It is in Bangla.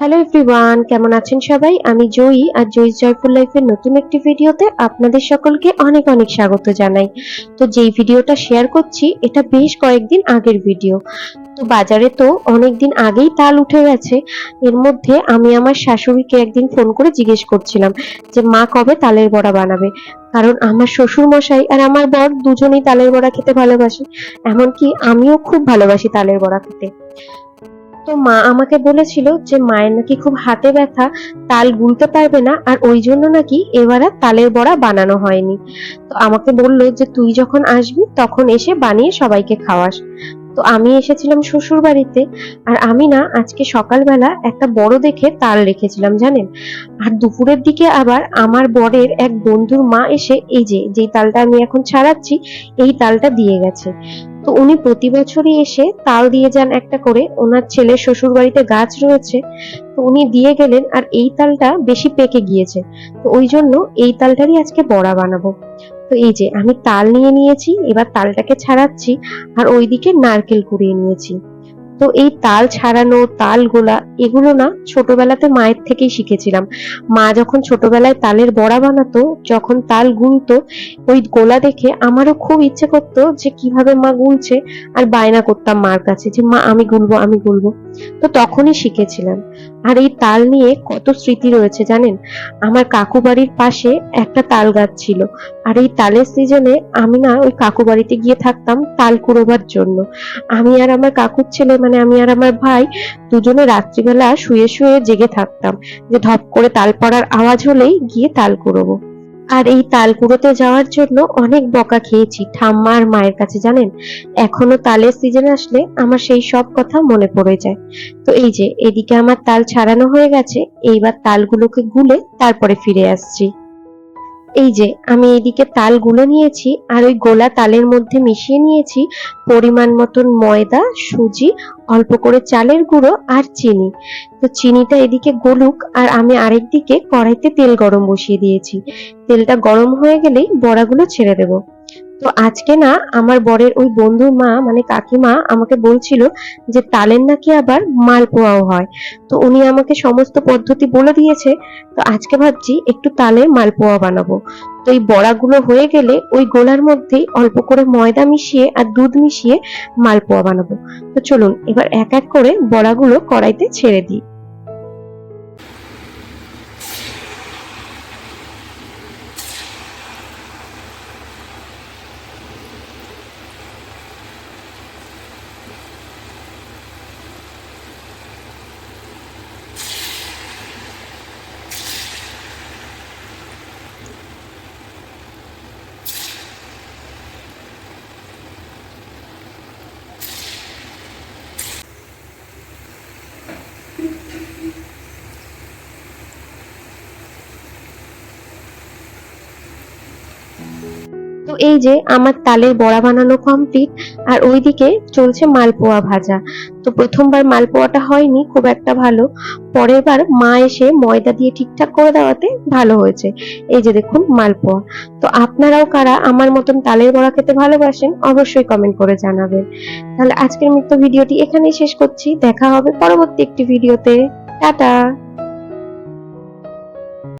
হ্যালো এভরিওয়ান কেমন আছেন সবাই? আমি জয়ী আর জয়ী জয়ফুল লাইফের নতুন একটি ভিডিওতে আপনাদের সকলকে অনেক অনেক স্বাগত জানাই। তো যেই ভিডিওটা শেয়ার করছি, এটা বেশ কয়েকদিন আগের ভিডিও তো বাজারে তো অনেক দিন আগেই তাল উঠে গেছে। এর মধ্যে আমি আমার শাশুড়িকে একদিন ফোন করে জিজ্ঞেস করছিলাম যে, মা কবে তালের বড়া বানাবে? কারণ আমার শ্বশুর মশাই আর আমার বর দুজনেই তালের বড়া খেতে ভালোবাসে। এমনকি আমিও খুব ভালোবাসি তালের বড়া খেতে। তো মা আমাকে বলেছিল যে মায়ের নাকি খুব হাতে ব্যথা, তাল গুলতে পারবে না আর ওই জন্য নাকি এবার আর তালের বড়া বানানো হয়নি। তো আমাকে বলল যে তুই যখন আসবি তখন এসে বানিয়ে সবাইকে খাওয়াস। তো আমি এসেছিলাম শ্বশুর বাড়িতে আর আমি না আজকে সকালবেলা একটা বড় দেখে তাল রেখেছিলাম, জানেন? আর দুপুরের দিকে আবার আমার বরের এক বন্ধুর মা এসে এই যে, যেই তালটা আমি এখন ছাড়াচ্ছি, এই তালটা দিয়ে গেছে। তো উনি প্রতি বছরই এসে তাল দিয়ে যান একটা করে। ওনার ছেলে শ্বশুর বাড়িতে গাছ রয়েছে, তো উনি দিয়ে গেলেন আর এই তালটা বেশি পেকে গিয়েছে। তো ওই জন্য এই তালটারই আজকে বড়া বানাবো। তো এই যে আমি তাল নিয়ে নিয়েছি, এবার তালটাকে ছাড়াচ্ছি আর ওইদিকে নারকেল কুড়িয়ে নিয়েছি। তো এই তাল ছাড়ানো তাল গোলা এগুলো না ছোটবেলাতে মায়ের থেকেই শিখেছিলাম। মা যখন ছোটবেলায় তালের বড়া বানাতো, যখন তাল গুলতো, ওই গোলা দেখে আমারও খুব ইচ্ছে করতো যে কীভাবে মা গুলছে আর বায়না করতাম মার কাছে যে, মা, আমি গুলবো আমি গুলবো। তো তখনই শিখেছিলাম। আর এই তাল নিয়ে কত স্মৃতি রয়েছে জানেন? আমার কাকু বাড়ির পাশে একটা তাল গাছ ছিল। আর এই তালের সিজনে আমি না ওই কাকু বাড়িতে গিয়ে থাকতাম তাল কুড়োবার জন্য। আমি আর আমার কাকুর ছেলে মানে আমি আর আমার ভাই দুজনে রাত্রিবেলা শুয়ে শুয়ে জেগে থাকতাম যে ধপ করে তাল পড়ার আওয়াজ হলেই গিয়ে তাল কুড়োবো। আর এই তাল কুড়োতে যাওয়ার জন্য অনেক বকা খেয়েছি ঠাম্মা আর মায়ের কাছে, জানেন? এখনও তালের সিজন আসলে আমার সেই সব কথা মনে পড়ে যায়। তো এই যে, এদিকে আমার তাল ছাড়ানো হয়ে গেছে, এইবার তালগুলোকে গুলে তারপরে ফিরে আসছি। এই যে, আমি এদিকে তাল গুলে নিয়েছি আর ওই গোলা তালের মধ্যে মিশিয়ে নিয়েছি পরিমাণ মতন ময়দা, সুজি, অল্প করে চালের গুঁড়ো আর চিনি। তো চিনিটা এদিকে গলুক আর আমি আরেক দিকে কড়াইতে তেল গরম বসিয়ে দিয়েছি। তেলটা গরম হয়ে গেলেই বড়াগুলো ছেড়ে দেব। তো আজকে না আমার বরের ওই বন্ধুর মা মানে কাকিমা আমাকে বলছিল যে তালের নাকি আবার মালপোয়াও হয়। তো উনি আমাকে সমস্ত পদ্ধতি বলে দিয়েছে। তো আজকে ভাবছি একটু তালের মালপোয়া বানাবো। তো এই বড়াগুলো হয়ে গেলে ওই গোলার মধ্যেই অল্প করে ময়দা মিশিয়ে আর দুধ মিশিয়ে মালপোয়া বানাবো। তো চলুন এবার এক এক করে বড়াগুলো কড়াইতে ছেড়ে দিই। তো এই যে আমার তালের বড়া বানানো কমপ্লিট আর ওইদিকে চলছে মালপোয়া ভাজা। তো প্রথমবার মালপোয়াটা হয়নি, খুব একটা ভালো। পরের বার মা এসে ময়দা দিয়ে ঠিকঠাক করে দেওয়াতে ভালো হয়েছে। এই যে দেখুন মালপোয়া। তো আপনারাও কারা আমার মতন তালের বড়া খেতে ভালোবাসেন, অবশ্যই কমেন্ট করে জানাবেন। তাহলে আজকের মতো ভিডিওটি এখানেই শেষ করছি। দেখা হবে পরবর্তী একটি ভিডিওতে। টাটা!